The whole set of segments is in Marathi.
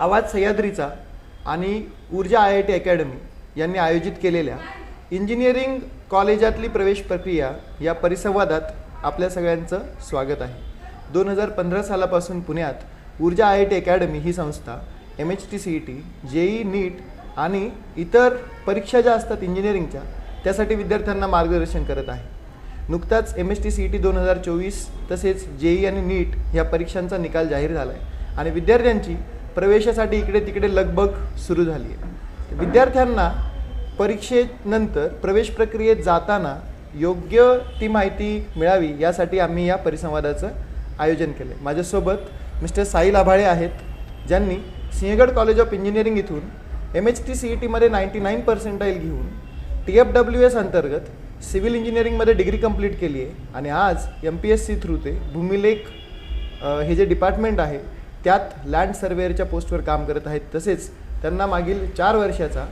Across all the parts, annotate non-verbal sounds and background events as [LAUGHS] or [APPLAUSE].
आवाज सह्याद्रीचा आणि ऊर्जा आय आय टी अकॅडमी यांनी आयोजित केलेल्या इंजिनिअरिंग कॉलेजातली प्रवेश प्रक्रिया या परिसंवादात आपल्या सगळ्यांचं स्वागत आहे. दोन हजार पंधरा सालापासून पुण्यात Urja I I T academy ही संस्था M H T C E T JEE NEET आणि इतर परीक्षा ज्या असतात इंजिनिअरिंगच्या त्यासाठी विद्यार्थ्यांना मार्गदर्शन करत आहे. नुकताच M H T C E T दोन हजार चोवीस तसेच जेई आणि नीट ह्या परीक्षांचा निकाल जाहीर झाला आहे आणि विद्यार्थ्यांची प्रवेशासाठी इकडे तिकडे लगबग सुरू झाली आहे. विद्यार्थ्यांना परीक्षेनंतर प्रवेश प्रक्रियेत जाताना योग्य ती माहिती मिळावी यासाठी आम्ही या परिसंवादाचं आयोजन केलं आहे माझ्यासोबत मिस्टर साईल आभाळे आहेत ज्यांनी सिंहगड कॉलेज ऑफ इंजिनिअरिंग इथून M H T C E टीमध्ये नाईंटी नाईन पर्सेंटाईल घेऊन टी एफ डब्ल्यू एस अंतर्गत सिव्हिल इंजिनिअरिंगमध्ये डिग्री कंप्लीट केली आहे आणि आज M P S C through ते भूमिलेख हे जे डिपार्टमेंट आहे त्यात लँड सर्वेअरच्या पोस्टवर काम करत आहेत. तसेच त्यांना मागील चार वर्षाचा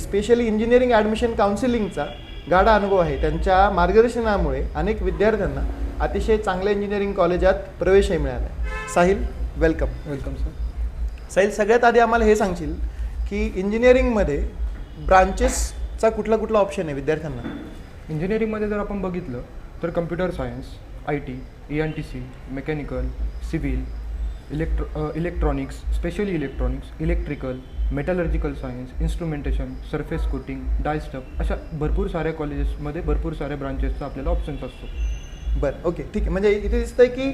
स्पेशली इंजिनिअरिंग ॲडमिशन काउन्सिलिंगचा गाढा अनुभव आहे. त्यांच्या मार्गदर्शनामुळे अनेक विद्यार्थ्यांना अतिशय चांगल्या इंजिनिअरिंग कॉलेजात प्रवेशही मिळाला आहे. Sahil welcome welcome sir Sahil सगळ्यात आधी आम्हाला हे सांगशील की इंजिनिअरिंगमध्ये ब्रांचेसचा कुठला कुठला ऑप्शन आहे विद्यार्थ्यांना? इंजिनिअरिंगमध्ये जर आपण बघितलं तर computer science I T E N T C mechanical civil electro electronics specially electronics electrical metallurgical science instrumentation surface coating डायस्टप अशा भरपूर साऱ्या कॉलेजेसमध्ये भरपूर साऱ्या ब्रांचेसचा आपल्याला ऑप्शन्स असतो. बरं ओके ठीक आहे. म्हणजे इथे दिसतंय की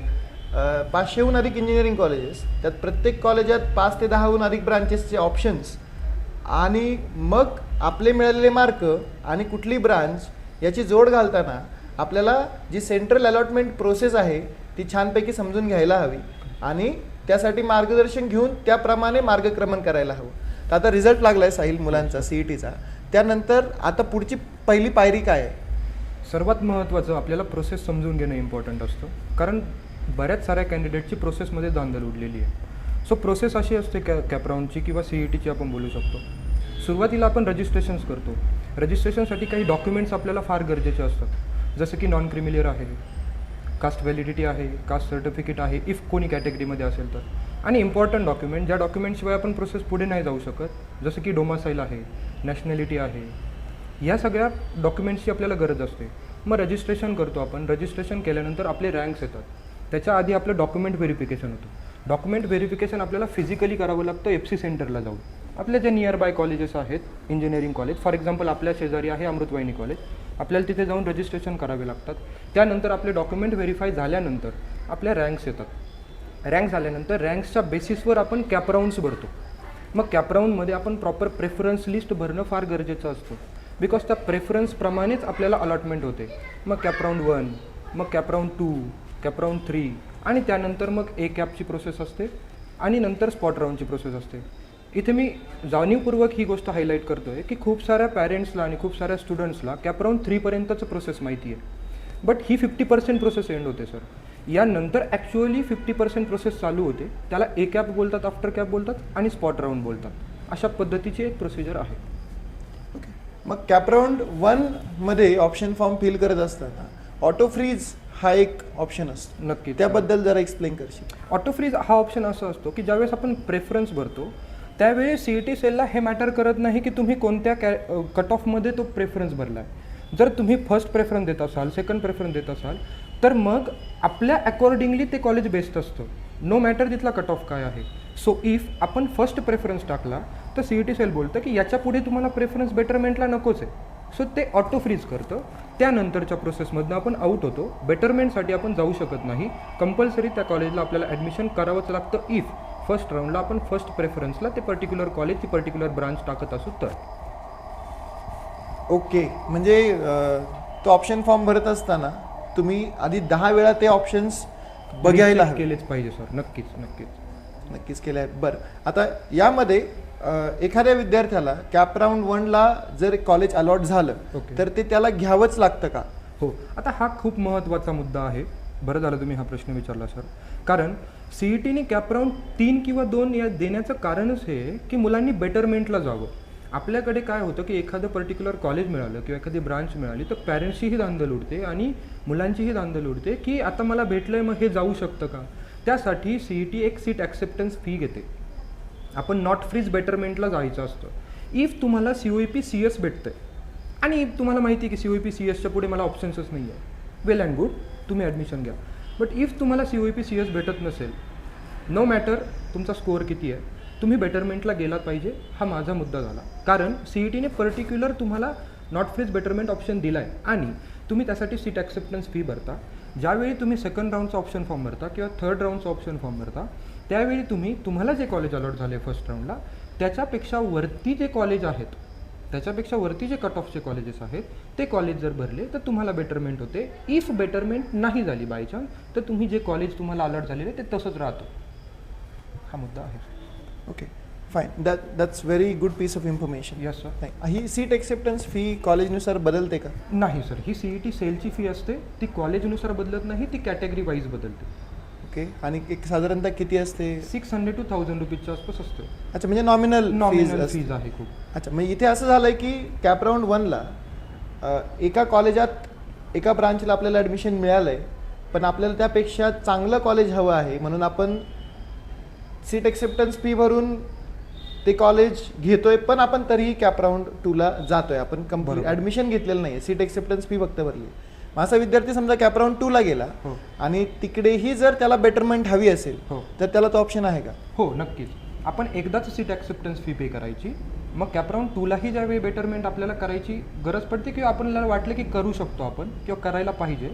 पाचशेहून अधिक इंजिनिअरिंग कॉलेजेस त्यात प्रत्येक कॉलेजात पाच ते दहाहून अधिक ब्रांचेसचे ऑप्शन्स आणि मग आपले मिळालेले मार्क आणि कुठली ब्रांच याची जोड घालताना आपल्याला जी सेंट्रल अलॉटमेंट प्रोसेस आहे ती छानपैकी समजून घ्यायला हवी. आणि त्यासाठी मार्गदर्शन घेऊन त्याप्रमाणे मार्गक्रमण करायला हवं. तर आता रिझल्ट लागला आहे साहिल मुलांचा सी ई टीचा त्यानंतर आता पुढची पहिली पायरी काय आहे? सर्वात महत्त्वाचं आपल्याला प्रोसेस समजून घेणं इम्पॉर्टंट असतं. कारण बऱ्याच साऱ्या कॅन्डिडेटची प्रोसेसमध्ये धांदल उडलेली आहे. सो प्रोसेस अशी असते कॅ कॅपराऊंडची किंवा सी ई टीची आपण बोलू शकतो. सुरुवातीला आपण रजिस्ट्रेशन्स करतो. रजिस्ट्रेशनसाठी काही डॉक्युमेंट्स आपल्याला फार गरजेचे असतात. जसं की नॉन क्रिमिलियर आहे कास्ट व्हॅलिडिटी आहे कास्ट सर्टिफिकेट आहे इफ कोणी कॅटेगरीमध्ये असेल तर. आणि इम्पॉर्टंट डॉक्युमेंट ज्या डॉक्युमेंटशिवाय आपण प्रोसेस पुढे नाही जाऊ शकत जसं की डोमासाईल आहे नॅशनॅलिटी आहे या सगळ्या डॉक्युमेंट्सची आपल्याला गरज असते. मग रजिस्ट्रेशन करतो आपण. रजिस्ट्रेशन केल्यानंतर आपले रँक्स येतात. त्याच्या आधी आपलं डॉक्युमेंट व्हेरिफिकेशन होतं. डॉक्युमेंट व्हेरिफिकेशन आपल्याला फिजिकली करावं लागतं एफ सी सेंटरला जाऊन. आपले जे नियर बाय कॉलेजेस आहेत इंजिनिअरिंग कॉलेज फॉर एक्झाम्पल आपल्या शेजारी आहे अमृतवाहिनी कॉलेज आपल्याला तिथे जाऊन रजिस्ट्रेशन करावे लागतात. त्यानंतर आपले डॉक्युमेंट व्हेरीफाय झाल्यानंतर आपल्या रँक्स येतात. रँक झाल्यानंतर रँक्सच्या बेसिसवर आपण कॅपराऊंड्स भरतो. मग कॅपराऊंडमध्ये आपण प्रॉपर प्रेफरन्स लिस्ट भरणं फार गरजेचं असतं. बिकॉज त्या प्रेफरन्सप्रमाणेच आपल्याला अलॉटमेंट होते. मग कॅपराऊंड वन मग कॅपराऊंड टू कॅपराऊंड थ्री आणि त्यानंतर मग ए कॅपची प्रोसेस असते आणि नंतर स्पॉट राऊंडची प्रोसेस असते. इथे मी जाणीवपूर्वक ही गोष्ट हायलाईट करतो आहे की खूप साऱ्या पॅरेंट्सला आणि खूप साऱ्या स्टुडंट्सला कॅपराऊंड थ्रीपर्यंतचं प्रोसेस माहिती आहे बट ही फिफ्टी पर्सेंट प्रोसेस एंड होते सर यानंतर ॲक्च्युअली फिफ्टी पर्सेंट प्रोसेस चालू होते. त्याला ए कॅप बोलतात आफ्टर कॅप बोलतात आणि स्पॉट राऊंड बोलतात. अशा पद्धतीची एक प्रोसिजर आहे. ओके मग कॅपराऊंड वनमध्ये ऑप्शन फॉर्म फिल करत असताना ऑटो फ्रीज हा एक ऑप्शन असतो. नक्की त्याबद्दल जरा एक्सप्लेन करशील. ऑटो फ्रीज हा ऑप्शन असा असतो की ज्यावेळेस आपण प्रेफरन्स भरतो त्यावेळी सी ई टी सेलला हे मॅटर करत नाही की तुम्ही कोणत्या कॅ कट ऑफमध्ये तो प्रेफरन्स भरला आहे जर तुम्ही फर्स्ट प्रेफरन्स देत असाल सेकंड प्रेफरन्स देत असाल तर मग आपल्या अकॉर्डिंगली ते कॉलेज बेस्ट असतं. नो मॅटर तिथला कट ऑफ काय आहे. सो इफ आपण फर्स्ट प्रेफरन्स टाकला तर सी ई टी सेल बोलतं की याच्यापुढे तुम्हाला प्रेफरन्स बेटरमेंटला नकोच आहे. सो ते ऑटो फ्रीज करतं. त्यानंतरच्या प्रोसेसमधनं आपण आऊट होतो. बेटरमेंटसाठी आपण जाऊ शकत नाही. कंपल्सरी त्या कॉलेजला आपल्याला ॲडमिशन करावंच लागतं इफ फर्स्ट राऊंडला आपण फर्स्ट प्रेफरन्सला ते पर्टिक्युलर कॉलेज ती पर्टिक्युलर ब्रांच टाकत असू तर. ओके म्हणजे तो ऑप्शन फॉर्म भरत असताना तुम्ही आधी दहा वेळा ते ऑप्शन्स बघायला केलेच पाहिजे सर नक्कीच नक्कीच. नक्कीच केले आहेत. बरं. आता यामध्ये एखाद्या विद्यार्थ्याला कॅप राऊंड वनला जर कॉलेज अलॉट झालं. तर ते त्याला घ्यावंच लागतं का? हो. आता हा खूप महत्त्वाचा मुद्दा आहे. बरं झालं तुम्ही हा प्रश्न विचारला सर कारण ई टीने कॅपराऊंड तीन किंवा दोन या देण्याचं कारणच हे की मुलांनी बेटरमेंटला जावं. आपल्याकडे काय होतं की एखादं पर्टिक्युलर कॉलेज मिळालं किंवा एखादी ब्रांच मिळाली तर पॅरेंट्सचीही धांदल उडते आणि मुलांचीही धांदल उडते की आता मला भेटलं आहे मग हे जाऊ शकतं का? त्यासाठी सी ई टी एक सीट ॲक्सेप्टन्स फी घेते. आपण नॉट फ्रीज बेटरमेंटला जायचं असतं. इफ तुम्हाला C O P C S भेटतंय आणि तुम्हाला माहिती आहे की सी ओ पी सी एसच्या पुढे मला ऑप्शन्सच नाही आहे वेल अँड गुड तुम्ही ॲडमिशन घ्या. बट इफ तुम्हाला C O P C S भेटत नसेल नो मॅटर तुमचा स्कोअर किती आहे तुम्ही बेटरमेंटला गेलात पाहिजे हा माझा मुद्दा झाला. कारण सी ई टीने पर्टिक्युलर तुम्हाला नॉट फ्रीज बेटरमेंट ऑप्शन दिला आहे आणि तुम्ही त्यासाठी सीट ॲक्सेप्टन्स फी भरता. ज्यावेळी तुम्ही सेकंड राऊंडचा ऑप्शन फॉर्म भरता किंवा थर्ड राऊंडचा ऑप्शन फॉर्म भरता त्यावेळी तुम्ही तुम्हाला जे कॉलेज अलॉट झाले फर्स्ट राऊंडला त्याच्यापेक्षा वरती जे कॉलेज आहेत त्याच्यापेक्षा वरती जे कट ऑफचे कॉलेजेस आहेत ते कॉलेज जर भरले तर तुम्हाला बेटरमेंट होते. इफ बेटरमेंट नाही झाली बाय चान्स तर तुम्ही जे कॉलेज तुम्हाला अलॉट झालेले ते तसंच राहतं. हा मुद्दा आहे. Okay fine that that's very good piece of information yes sir नाही ही सीट एक्सेप्टन्स फी कॉलेजनुसार बदलते का? नाही सर ही सी ई टी सेलची फी असते. ती कॉलेजनुसार बदलत नाही ती कॅटेगरी वाईज बदलते. ओके. आणि एक साधारणतः किती असते? सिक्स हंड्रेड टू थाउजंड रुपीजच्या आसपास असते अच्छा म्हणजे नॉमिनल फीज नॉमिनल फीज आहे खूप. अच्छा म्हणजे इथे असं झालंय की कॅप राऊंड वनला एका कॉलेजात एका ब्रांचला आपल्याला ॲडमिशन मिळालंय पण आपल्याला त्यापेक्षा चांगलं कॉलेज हवं आहे म्हणून आपण सीट एक्सेप्टन्स फी भरून ते कॉलेज घेतोय पण आपण तरीही कॅप राऊंड टूला जातोय. आपण बरोबर. ॲडमिशन घेतलेलं नाही सीट एक्सेप्टन्स फी फक्त भरली असा विद्यार्थी समजा कॅप राऊंड टूला गेला हो. आणि तिकडेही जर त्याला बेटरमेंट हवी असेल हो. तर त्याला तो ऑप्शन आहे का? हो नक्कीच. आपण एकदाच सीट ॲक्सेप्टन्स फी पे करायची. मग कॅपराऊंड टूलाही ज्यावेळी बेटरमेंट आपल्याला करायची गरज पडते किंवा आपल्याला वाटलं की करू शकतो आपण किंवा करायला पाहिजे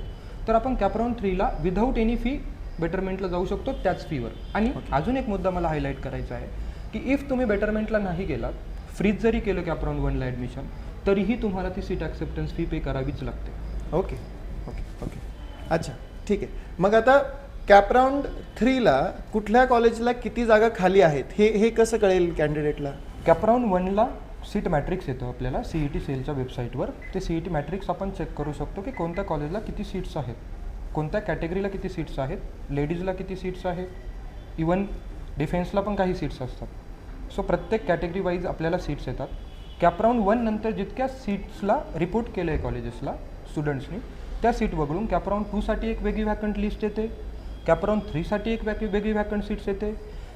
तर आपण कॅपराऊंड थ्रीला विदाऊट एनी फी बेटरमेंटला जाऊ शकतो त्याच फीवर आणि अजून एक मुद्दा मला हायलाईट करायचा आहे की इफ तुम्ही बेटरमेंटला नाही गेलात फ्रीज जरी केलं कॅपराऊंड वनला ॲडमिशन तरीही तुम्हाला ती सीट ॲक्सेप्टन्स फी पे करावीच लागते. Okay okay okay. अच्छा ठीक आहे. मग आता कॅपराऊंड थ्रीला कुठल्या कॉलेजला किती जागा खाली आहेत? हे हे कसं कळेल कॅन्डिडेटला कॅपराऊंड वनला सीट मॅट्रिक्स येतो आपल्याला सी ई टी सेलच्या वेबसाईटवर ते सी ई टी मॅट्रिक्स आपण चेक करू शकतो की कोणत्या कॉलेजला किती सीट्स आहेत. कोणत्या कॅटेगरीला किती सीट्स आहेत. लेडीजला किती सीट्स आहेत. इवन डिफेन्सला पण काही सीट्स असतात. सो प्रत्येक कॅटेगरी वाईज आपल्याला सीट्स येतात. कॅपराऊंड वन नंतर जितक्या सीट्सला रिपोर्ट केलं आहे कॉलेजेसला स्टुडंट्सनी त्या सीट वगळून कॅपराऊंड टूसाठी एक वेगळी व्हॅकंट लिस्ट येते. कॅपराऊंड थ्रीसाठी एक वेगळी वेगळी व्हॅकंट सीट्स येते.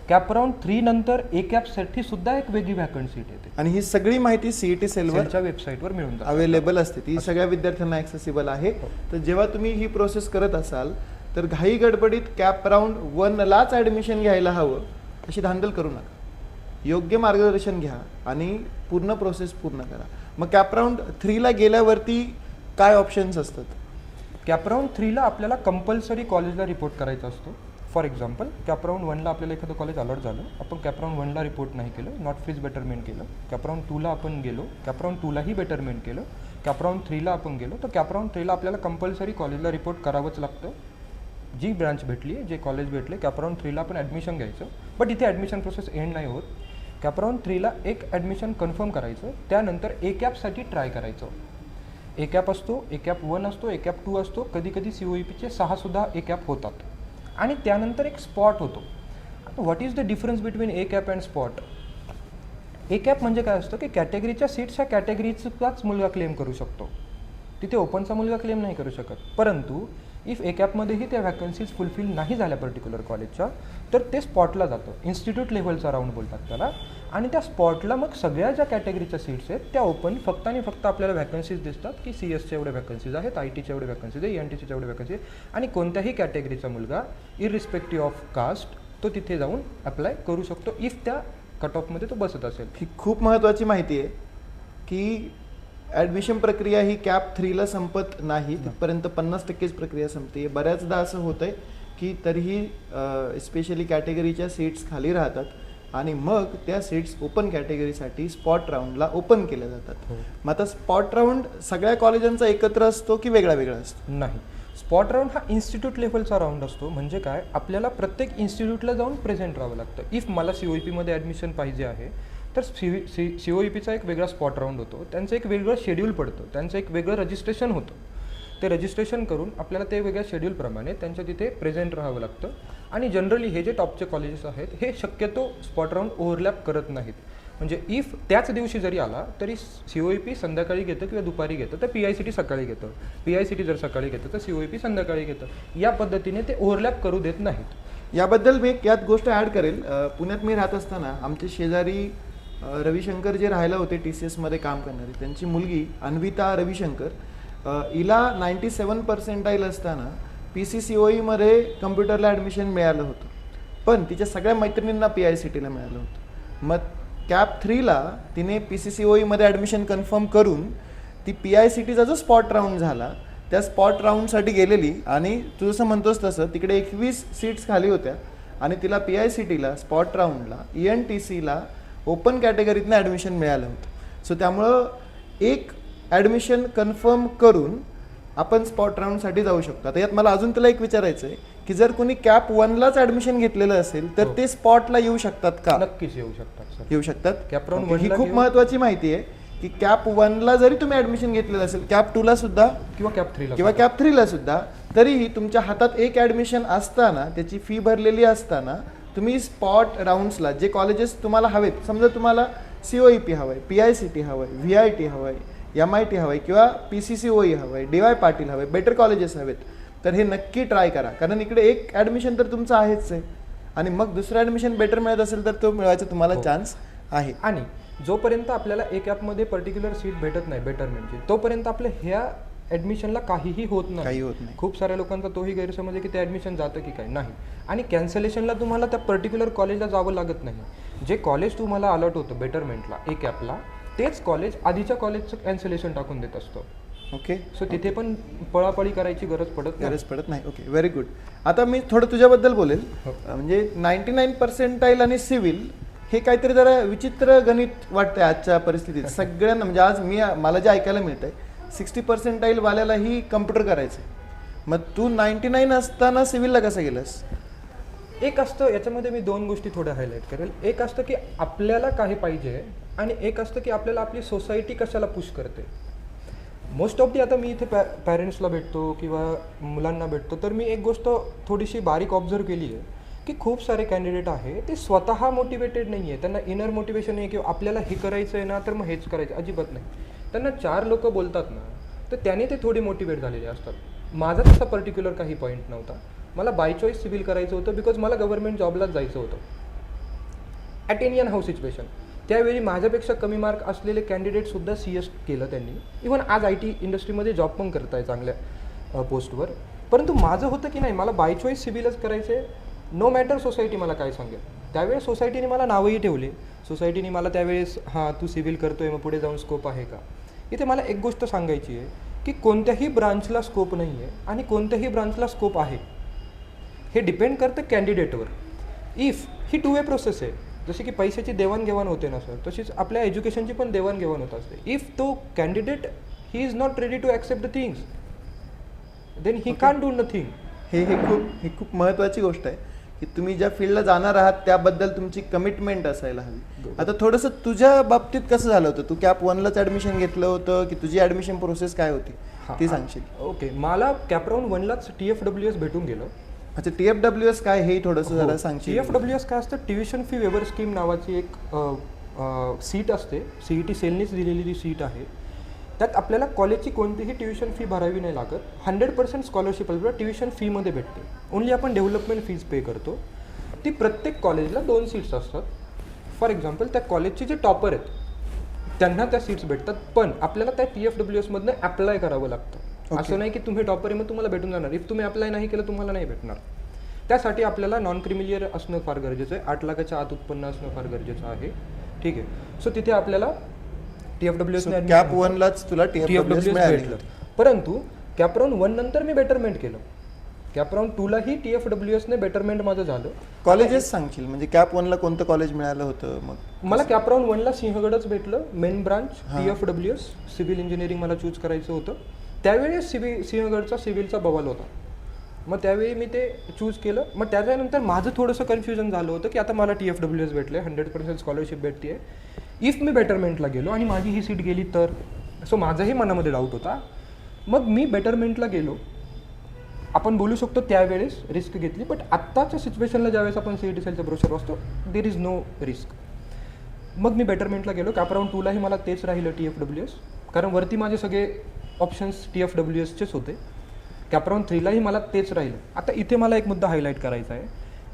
कॅपराऊंड थ्री नंतर ए कॅपसाठी सुद्धा एक वेगळी व्हॅकंट सीट येते. आणि ही सगळी माहिती सीईटी सेलवर सेलच्या वेबसाईटवर मिळून अवेलेबल असते. ती सगळ्या विद्यार्थ्यांना ॲक्सेसिबल आहे. तर जेव्हा तुम्ही ही प्रोसेस करत असाल तर घाई गडबडीत कॅप राऊंड वनलाच ॲडमिशन घ्यायला हवं अशी धांदल करू नका. योग्य मार्गदर्शन घ्या आणि पूर्ण प्रोसेस पूर्ण करा. मग कॅप राऊंड थ्रीला गेल्यावरती काय ऑप्शन्स असतात? कॅपराऊंड थ्रीला आपल्याला कंपल्सरी कॉलेजला रिपोर्ट करायचा असतो. फॉर एक्झाम्पल कॅपराऊंड वनला आपल्याला एखादं कॉलेज अलॉट झालं. आपण कॅपराऊंड वनला रिपोर्ट नाही केलं. नॉट फ्रीज बेटरमेंट केलं. कॅपराऊंड टूला आपण गेलो. कॅपराऊंड टूलाही बेटरमेंट केलं. कॅपराऊंड थ्रीला आपण गेलो. तर कॅपराऊंड थ्रीला आपल्याला कंपल्सरी कॉलेजला रिपोर्ट करावंच लागतं. जी ब्रांच भेटली जे कॉलेज भेटले कॅपराऊंड थ्रीला आपण ॲडमिशन घ्यायचं. बट इथे ॲडमिशन प्रोसेस एंड नाही होत. कॅपराऊंड थ्रीला एक ॲडमिशन कन्फर्म करायचं. त्यानंतर ए कॅपसाठी ट्राय करायचं. ए कॅप असतो ए कॅप वन असतो ए कॅप टू असतो. कधी कधी सी ओ ई पीचे सहासुद्धा ए कॅप होतात. आणि त्यानंतर एक स्पॉट होतो. What is the difference between A CAP and spot A CAP म्हणजे काय असतं की कॅटेगरीच्या सीट्स ह्या कॅटेगरीचाच मुलगा क्लेम करू शकतो. तिथे ओपनचा मुलगा क्लेम नाही करू शकत. परंतु इफ ए कॅपमध्येही त्या व्हॅकन्सीज फुलफिल नाही झाल्या पर्टिक्युलर कॉलेजच्या तर ते स्पॉटला जातं. इन्स्टिट्यूट लेव्हलचा राऊंड बोलतात त्याला. आणि त्या स्पॉटला मग सगळ्या ज्या कॅटेगरीच्या सीट्स आहेत त्या ओपन फक्त आणि फक्त आपल्याला व्हॅकन्सीज दिसतात की सी एसच्या एवढ्या व्हॅकन्सीज आहेत आय टीच्या एवढ्या व्हॅकन्सीज आहे एन टीच्या एवढ्या व्हॅकन्सी आणि कोणत्याही कॅटेगरीचा मुलगा इरिस्पेक्टिव्ह ऑफ कास्ट तो तिथे जाऊन अप्लाय करू शकतो इफ त्या कट ऑफमध्ये तो बसत असेल. ही खूप महत्त्वाची माहिती आहे की ॲडमिशन प्रक्रिया ही कॅप थ्रीला संपत नाही तिथपर्यंत पन्नास टक्केच प्रक्रिया संपते बऱ्याचदा असं होतं आहे की तरीही स्पेशली कॅटेगरीच्या सीट्स खाली राहतात. आणि मग त्या सीट्स ओपन कॅटेगरीसाठी स्पॉट राऊंडला ओपन केल्या जातात. मग आता स्पॉट राऊंड सगळ्या कॉलेजांचा एकत्र असतो की वेगळा वेगळा असतो? नाही. स्पॉट राऊंड हा इन्स्टिट्यूट लेव्हलचा राऊंड असतो. म्हणजे काय? आपल्याला प्रत्येक इन्स्टिट्यूटला जाऊन प्रेझेंट राहावं लागतं. इफ मला सी ओ पीमध्ये ॲडमिशन पाहिजे आहे तर सी सी सी ओ पीचा एक वेगळा स्पॉट राऊंड होतो. त्यांचं एक वेगळं शेड्यूल पडतं. त्यांचं एक वेगळं रजिस्ट्रेशन होतं. ते रजिस्ट्रेशन करून आपल्याला ते वेगळ्या शेड्यूलप्रमाणे त्यांच्या तिथे प्रेझेंट राहावं लागतं. आणि जनरली हे जे टॉपचे कॉलेजेस आहेत हे शक्यतो स्पॉट राऊंड ओव्हरलॅप करत नाहीत. म्हणजे इफ त्याच दिवशी जरी आला तरी सी ओ ई पी संध्याकाळी घेतं किंवा दुपारी घेतं तर पी आय सी टी सकाळी घेतं. पी आय सी टी जर सकाळी घेतं तर सी ओ ई पी संध्याकाळी घेतं. या पद्धतीने ते ओव्हरलॅप करू देत नाहीत. याबद्दल मी एक यात गोष्ट ॲड करेल. पुण्यात मी राहत असताना आमचे शेजारी रविशंकर जे राहायला होते टी सी एसमध्ये काम करणारे त्यांची मुलगी अन्विता रविशंकर हिला नाईंटी सेवन पर्सेंटाईल असताना पी सी सी ओईमध्ये कम्प्युटरला ॲडमिशन मिळालं होतं. पण तिच्या सगळ्या मैत्रिणींना पी आय सी टीला मिळालं होतं. मग कॅप थ्रीला तिने पी सी सी ओईमध्ये ॲडमिशन कन्फर्म करून ती पी आय सी टीचा जो स्पॉट राऊंड झाला त्या स्पॉट राऊंडसाठी गेलेली आणि तू जसं म्हणतोस तसं तिकडे एकवीस सीट्स खाली होत्या आणि तिला पी आय सी टीला स्पॉट राऊंडला ई एन टी सीला ओपन कॅटेगरीतनं ॲडमिशन मिळालं होतं. सो त्यामुळं एक ॲडमिशन कन्फर्म करून आपण स्पॉट राऊंडसाठी जाऊ शकतो आता यात मला अजून तुला एक विचारायचं आहे की जर कोणी कॅप वनलाच ॲडमिशन घेतलेलं असेल तर हो. ते स्पॉटला येऊ शकतात का नक्कीच येऊ शकतात सर येऊ शकतात round Okay, ही खूप. महत्वाची माहिती आहे की कॅप वनला जरी तुम्ही ॲडमिशन घेतलेलं असेल कॅप टूला सुद्धा किंवा कॅप थ्रीला किंवा कॅप थ्रीला सुद्धा तरीही तुमच्या हातात एक ॲडमिशन असताना त्याची फी भरलेली असताना तुम्ही स्पॉट राऊंड्सला जे कॉलेजेस तुम्हाला हवेत समजा तुम्हाला सी ओ ई पी हवं आहे पी आय सी टी हवं आहे व्ही आय टी हवं आहे एम आय टी हवं आहे किंवा P C C O E हवं आहे डी वाय पाटील हवं आहे बेटर कॉलेजेस हवेत. तर हे नक्की ट्राय करा. कारण इकडे एक ॲडमिशन तर तुमचं आहेच आहे. आणि मग दुसरं ॲडमिशन बेटर मिळत असेल तर तो मिळवायचा तुम्हाला हो. चान्स आहे. आणि जोपर्यंत आपल्याला एक ॲपमध्ये पर्टिक्युलर सीट भेटत नाही बेटरमेंटची तोपर्यंत आपल्या ह्या ॲडमिशनला काहीही होत नाही. काही होत नाही. खूप साऱ्या लोकांचा तोही गैरसमज आहे की ते ॲडमिशन जातं की काय? नाही. आणि कॅन्सलेशनला तुम्हाला त्या पर्टिक्युलर कॉलेजला जावं लागत नाही. जे कॉलेज तुम्हाला अलॉट होतं बेटरमेंटला एक ॲपला तेच कॉलेज आधीच्या कॉलेजचं कॅन्सलेशन टाकून देत असतो. ओके सो तिथे पण पळापळी करायची गरज पडत गरज पडत नाही. ओके व्हेरी गुड आता मी थोडं तुझ्याबद्दल बोलेल. हो. म्हणजे नाईन्टी नाईन पर्सेंटाईल आणि सिव्हिल हे काहीतरी जरा विचित्र गणित वाटतंय आजच्या परिस्थितीत. [LAUGHS] सगळ्यांना म्हणजे आज मी मला जे ऐकायला मिळतंय सिक्स्टी पर्सेंटाईल वाल्यालाही कम्प्युटर करायचं मग तू नाईन्टी नाईन असताना सिव्हिलला कसं गेलंस? एक असतं याच्यामध्ये मी दोन गोष्टी थोड्या हायलाईट करेल. एक असतं की आपल्याला काही पाहिजे आणि एक असतं की आपल्याला आपली सोसायटी कशाला पुश करते? मोस्ट ऑफ दी आता मी इथे पॅ पॅरेंट्सला भेटतो किंवा मुलांना भेटतो तर मी एक गोष्ट थोडीशी बारीक ऑब्झर्व केली आहे की खूप सारे कॅन्डिडेट आहे ते स्वतः मोटिवेटेड नाही आहे त्यांना इनर मोटिवेशन आहे किंवा आपल्याला हे करायचं आहे ना तर मग हेच करायचं अजिबात नाही. त्यांना चार लोक बोलतात ना तर त्याने ते थोडे मोटिवेट झालेले असतात. माझा तसा पर्टिक्युलर काही पॉईंट नव्हता. मला बाय चॉईस सिव्हिल करायचं होतं बिकॉज मला गव्हर्नमेंट जॉबलाच जायचं होतं. ॲट इंडियन हाऊ सिच्युएशन त्यावेळी माझ्यापेक्षा कमी मार्क असलेले कॅन्डिडेटसुद्धा सी एस केलं त्यांनी. इव्हन आज आय टी इंडस्ट्रीमध्ये जॉब पण करत आहे चांगल्या पोस्टवर परंतु माझं होतं की नाही मला बाय चॉईस सिव्हिलच करायचे नो मॅटर सोसायटी मला काय सांगेल. त्यावेळेस सोसायटीने मला नावही ठेवले. सोसायटीने मला त्यावेळेस हां तू सिव्हिल आहे मग पुढे जाऊन स्कोप आहे का? इथे मला एक गोष्ट सांगायची आहे की कोणत्याही ब्रांचला स्कोप नाही आहे आणि कोणत्याही ब्रांचला स्कोप आहे. हे डिपेंड करतं कॅन्डिडेटवर इफ ही टू वे प्रोसेस आहे जशी की पैशाची देवाणघेवाण होते ना सर तशीच आपल्या एज्युकेशनची पण देवाणघेवाण होत असते. इफ तो candidate he is not ready to accept the things then he can do nothing हे हे खूप ही खूप महत्त्वाची गोष्ट आहे की तुम्ही ज्या फील्डला जाणार आहात त्याबद्दल तुमची कमिटमेंट असायला हवी. आता थोडंसं तुझ्या बाबतीत कसं झालं होतं? तू कॅप वनलाच ॲडमिशन घेतलं होतं की तुझी ॲडमिशन प्रोसेस काय होती? ती. सांगशील? ओके मला कॅपराऊंड वनलाच टी एफ डब्ल्यू एस भेटून गेलं. अच्छा टी एफ डब्ल्यू एस काय हे थोडंसं जरा टी सांगशील एफ डब्ल्यू एस काय असतं? ट्युशन फी वेवर स्कीम नावाची एक सीट असते. सी ई टी सेलनीच दिलेली जी सीट आहे. त्यात आपल्याला कॉलेजची कोणतीही ट्युशन फी भरावी नाही लागत. हंड्रेड पर्सेंट स्कॉलरशिप आपल्याला ट्युशन फीमध्ये भेटते. ओन्ली आपण डेव्हलपमेंट फीज पे करतो. ती प्रत्येक कॉलेजला दोन सीट्स असतात. फॉर एक्झाम्पल त्या कॉलेजचे जे टॉपर आहेत त्यांना त्या सीट्स भेटतात. पण आपल्याला त्या टी एफ डब्ल्यू एसमधनं अप्लाय करावं लागतं. असं नाही की तुम्ही टॉपर आहे मग तुम्हाला भेटून जाणार. इफ तुम्ही अप्लाय नाही केलं तुम्हाला नाही भेटणार. त्यासाठी आपल्याला नॉन क्रिमिलियर असणं फार गरजेचं आहे. आठ लाखाच्या आत उत्पन्न असणं फार गरजेचं आहे. ठीक आहे. सो तिथे आपल्याला T F W S cap वनलाच तुला T F T F W S W मिळाली. भेटलं. परंतु कॅपराऊंड वन नंतर मी बेटरमेंट केलं. कॅपराऊंड टूलाही टी एफ डब्ल्यू एसने बेटरमेंट माझं झालं. कॉलेजेस सांगशील? म्हणजे कॅप वनला कोणतं कॉलेज मिळालं होतं? मग मला कॅपराऊंड वनला सिंहगडच भेटलं main branch T F W S civil engineering मला चूज करायचं होतं. त्यावेळी सिवि सिंहगडचा सिव्हिलचा बवाल होता. मग त्यावेळी मी ते चूज केलं. मग त्याच्यानंतर माझं थोडंसं कन्फ्युजन झालं होतं की आता मला टी एफ डब्ल्यू एस भेटले हंड्रेड पर्सेंट स्कॉलरशिप भेटते इफ मी बेटरमेंटला गेलो आणि माझी ही सीट गेली तर? सो माझाही मनामध्ये डाऊट होता. मग मी बेटरमेंटला गेलो. आपण बोलू शकतो त्यावेळेस रिस्क घेतली बट आत्ताच्या सिच्युएशनला ज्यावेळेस आपण सी ई टी सेलचा ब्रोशर वाचतो देर इज नो रिस्क मग मी बेटरमेंटला गेलो. कॅपराऊंड टूलाही मला तेच राहिलं टी एफ डब्ल्यू एस कारण वरती माझे सगळे ऑप्शन्स टी एफ डब्ल्यू एसचेच होते. कॅपराऊंड थ्रीलाही मला तेच राहिलं. आता इथे मला एक मुद्दा हायलाईट करायचा आहे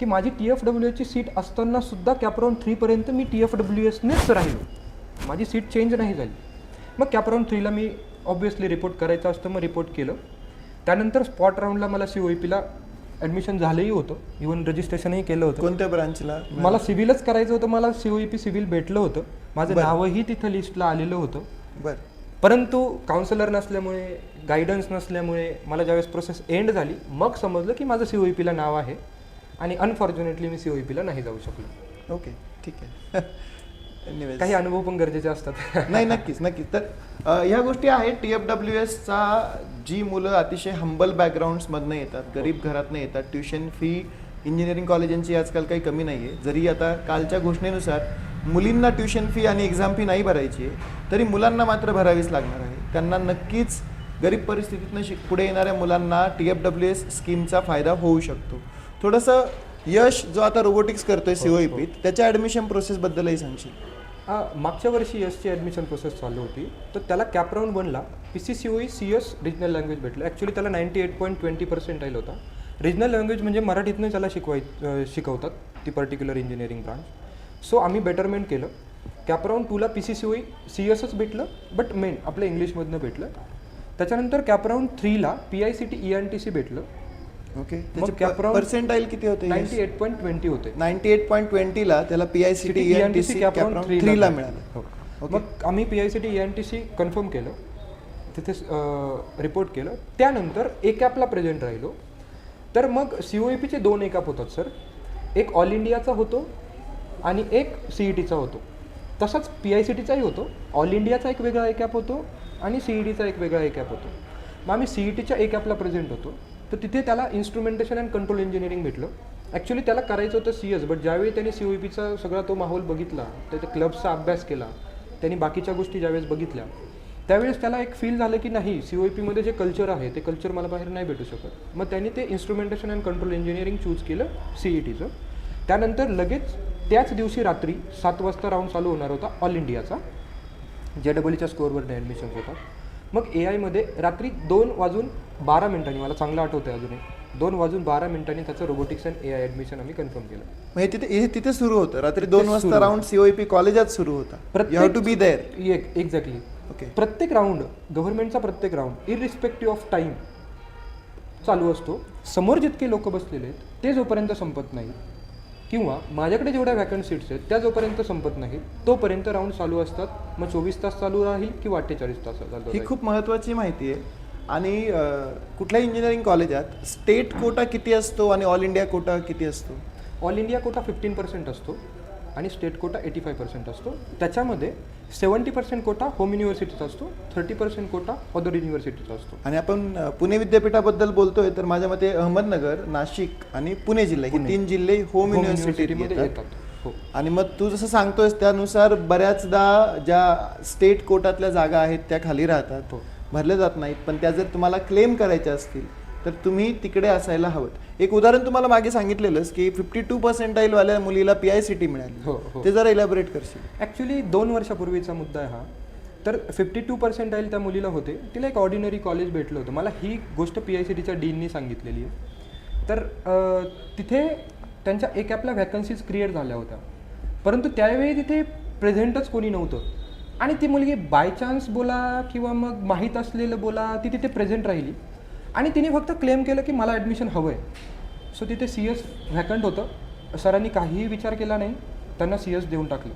की माझी टी एफ डब्ल्यू एसची सीट असताना सुद्धा कॅपराऊंड थ्रीपर्यंत मी टी एफ डब्ल्यू एसनेच राहिलो. माझी सीट चेंज नाही झाली. मग कॅपराऊंड थ्रीला मी ऑब्व्हियसली रिपोर्ट करायचं असतं मग रिपोर्ट केलं. त्यानंतर स्पॉट राऊंडला मला सी ओ पीला ॲडमिशन झालंही होतं. इवन रजिस्ट्रेशनही केलं होतं. कोणत्या ब्रांचला मला सिव्हिलच करायचं होतं मला सी ओ पी सिव्हिल भेटलं होतं. माझं नावही तिथं लिस्टला आलेलं होतं. बर. परंतु काउन्सिलर नसल्यामुळे गायडन्स नसल्यामुळे मला ज्यावेळेस प्रोसेस एंड झाली मग समजलं की माझं सी ओ पीला नाव आहे आणि अनफॉर्च्युनेटली मी सी ओ पीला नाही जाऊ शकलो. ओके ठीक आहे. [LAUGHS] Anyways. काही अनुभव पण गरजेचे असतात. [LAUGHS] नाही नक्कीच नक्कीच. तर ह्या गोष्टी आहेत. टी एफ डब्ल्यू एसचा जी मुलं अतिशय हंबल बॅकग्राऊंड्समधनं येतात गरीब घरातनं येतात. ट्युशन फी इंजिनिअरिंग कॉलेजांची आजकाल काही कमी नाही आहे जरी आता कालच्या घोषणेनुसार मुलींना ट्युशन फी आणि एक्झाम फी नाही भरायची आहे तरी मुलांना मात्र भरावीच लागणार आहे. त्यांना नक्कीच गरीब परिस्थितीतनं शिक पुढे येणाऱ्या मुलांना टी एफ डब्ल्यू एस स्कीमचा फायदा होऊ शकतो. थोडंसं यश जो आता रोबोटिक्स करतोय सीओईपीत त्याच्या ॲडमिशन प्रोसेसबद्दलही सांगशील. मागच्या वर्षी यशची ॲडमिशन प्रोसेस चालू होती. तर त्याला कॅपराऊंड बनला. P C C O E C S regional language भेटलं. ॲक्च्युली त्याला ninety eight point twenty percentile होता. रिजनल लँग्वेज म्हणजे मराठीतनं त्याला शिकवाय शिकवतात ती पर्टिक्युलर इंजिनिअरिंग ब्रांच सो आम्ही बेटरमेंट केलं. CAP round टूला P C C O E C such भेटलं बट मेन आपलं इंग्लिशमधनं भेटलं. त्याच्यानंतर CAP round थ्रीला P I C T E N T C भेटलं. ओके मग पर्सेंटाईल किती होते नाईन्टी एट पॉईंट ट्वेंटी होते. नाईन्टी एट पॉईंट ट्वेंटीला त्याला P I C T N T C थ्रीला मिळालं. हो. मग आम्ही P I C T N T C confirm केलं. तिथे रिपोर्ट केलं. त्यानंतर एक ॲपला प्रेझेंट राहिलो. तर मग सी ओ पीचे दोन एक ॲप होतात सर एक ऑल इंडियाचा होतो आणि एक सी ई टीचा होतो. तसाच पी आय सी टीचाही होतो. ऑल इंडियाचा एक वेगळा एक ॲप होतो आणि सी ई टीचा एक वेगळा एक ॲप होतो. मग आम्ही सी ई टीच्या एक ॲपला प्रेझेंट होतो. तर तिथे त्याला इन्स्ट्रुमेंटेशन अँड कंट्रोल इंजिनिअरिंग भेटलं. ॲक्च्युली त्याला करायचं होतं सी एस बट ज्यावेळी त्यांनी सी ओ पीचा सगळा तो माहोल बघितला त्याच्या क्लबचा अभ्यास केला त्यांनी बाकीच्या गोष्टी ज्यावेळेस बघितल्या त्यावेळेस त्याला एक फील झालं की नाही सी ओ पीमध्ये जे कल्चर आहे ते कल्चर मला बाहेर नाही भेटू शकत. मग त्यांनी ते instrumentation and control engineering choose केलं सी ई टीचं त्यानंतर लगेच त्याच दिवशी रात्री सात वाजता राऊंड चालू होणार होता ऑल इंडियाचा जे डबलईच्या स्कोअरवर ॲडमिशन्स होतात. मग ए आयमध्ये रात्री दोन वाजून बारा मिनिटांनी मला चांगलं आठवतं आहे अजूनही दोन वाजून बारा मिनिटांनी त्याचं robotics and A I admission आम्ही कन्फर्म केलं. हे तिथे हे तिथे सुरू होतं. रात्री दोन वाजता राऊंड सीओपी कॉलेजात सुरू होता. हॅव टू बी देअर एक एक्झॅक्टली ओके प्रत्येक राऊंड गव्हर्नमेंटचा प्रत्येक राऊंड इरिस्पेक्टिव्ह ऑफ टाईम चालू असतो. समोर जितके लोक बसलेले आहेत ते जोपर्यंत संपत नाही किंवा माझ्याकडे जेवढ्या व्हॅकंट सीट्स आहेत त्या जोपर्यंत संपत नाहीत तोपर्यंत राऊंड चालू असतात. मग चोवीस तास चालू राहील किंवा अठ्ठेचाळीस तास चालू ही खूप महत्त्वाची माहिती आहे. आणि अं, कुठल्या इंजिनिअरिंग कॉलेजात स्टेट कोटा किती असतो आणि ऑल इंडिया कोटा किती असतो? All India quota fifteen percent असतो. आणि state quota eighty five percent असतो. त्याच्यामध्ये सेवन्टी पर्सेंट कोटा होम युनिव्हर्सिटीचा असतो थर्टी पर्सेंट कोटा अदर युनिव्हर्सिटीचा असतो. आणि आपण पुणे विद्यापीठाबद्दल बोलतोय तर माझ्या मते अहमदनगर नाशिक आणि पुणे जिल्हा ही. तीन जिल्हे होम युनिव्हर्सिटीमध्ये येतात. हो. आणि मग तू जसं सांगतोयस त्यानुसार बऱ्याचदा ज्या स्टेट कोटातल्या जागा आहेत त्या खाली राहतात हो. भरल्या जात नाहीत. पण त्या जर तुम्हाला क्लेम करायच्या असतील तर तुम्ही तिकडे असायला हवं. एक उदाहरण तुम्हाला मागे सांगितलेलंच की फिफ्टी टू वाल्या मुलीला पी आय सी टी मिळाली. हो हो. ते जरा इलॅबोरेट करशील. ॲक्च्युली दोन वर्षापूर्वीचा मुद्दा आहे हा. तर फिफ्टी टू पर्सेंटाईल त्या मुलीला होते. तिला एक ऑर्डिनरी कॉलेज भेटलं होतं. मला ही गोष्ट पी आय सी टीच्या डीननी सांगितलेली आहे. तर अं, तिथे त्यांच्या एक ॲपला व्हॅकन्सीज क्रिएट झाल्या होत्या. परंतु त्यावेळी तिथे प्रेझेंटच कोणी नव्हतं. आणि ती मुलगी बाय चान्स बोला किंवा मग माहीत असलेलं बोला ती तिथे प्रेझेंट राहिली. आणि तिने फक्त क्लेम केलं की मला ॲडमिशन हवं आहे सो तिथे सी एस व्हॅकंट होतं. सरांनी काहीही विचार केला नाही. त्यांना सी एस देऊन टाकलं.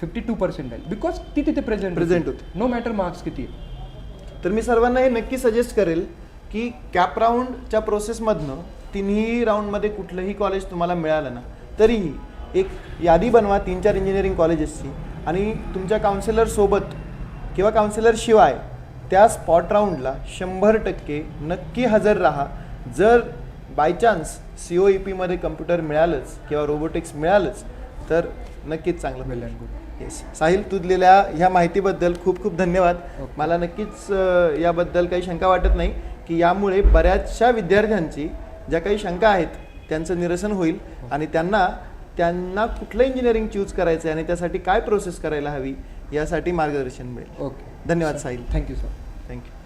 फिफ्टी टू पर्सेंट आहे. बिकॉज ती तिथे प्रेझेंट Present होती. नो मॅटर मार्क्स किती आहे तर मी सर्वांना हे नक्की सजेस्ट करेल की कॅप राऊंडच्या प्रोसेसमधनं तिन्ही राऊंडमध्ये कुठलंही कॉलेज तुम्हाला मिळालं ना तरीही एक यादी बनवा तीन चार इंजिनिअरिंग कॉलेजेसची आणि तुमच्या काउन्सिलरसोबत किंवा काउन्सिलर शिवाय त्या स्पॉट राऊंडला शंभर टक्के नक्की हजर राहा. जर by chance C O E पीमध्ये कम्प्युटर मिळालंच किंवा रोबोटिक्स मिळालंच तर नक्कीच चांगलं मिळेल येस साहिल तू दिलेल्या ह्या माहितीबद्दल खूप खूप धन्यवाद. मला नक्कीच याबद्दल काही शंका वाटत नाही की यामुळे बऱ्याचशा विद्यार्थ्यांची ज्या काही शंका आहेत त्यांचं निरसन होईल आणि त्यांना त्यांना कुठलं इंजिनिअरिंग चूज करायचं आहे आणि त्यासाठी काय प्रोसेस करायला हवी यासाठी मार्गदर्शन मिळेल. ओके. धन्यवाद साहिल. Thank you sir. थँक्यू.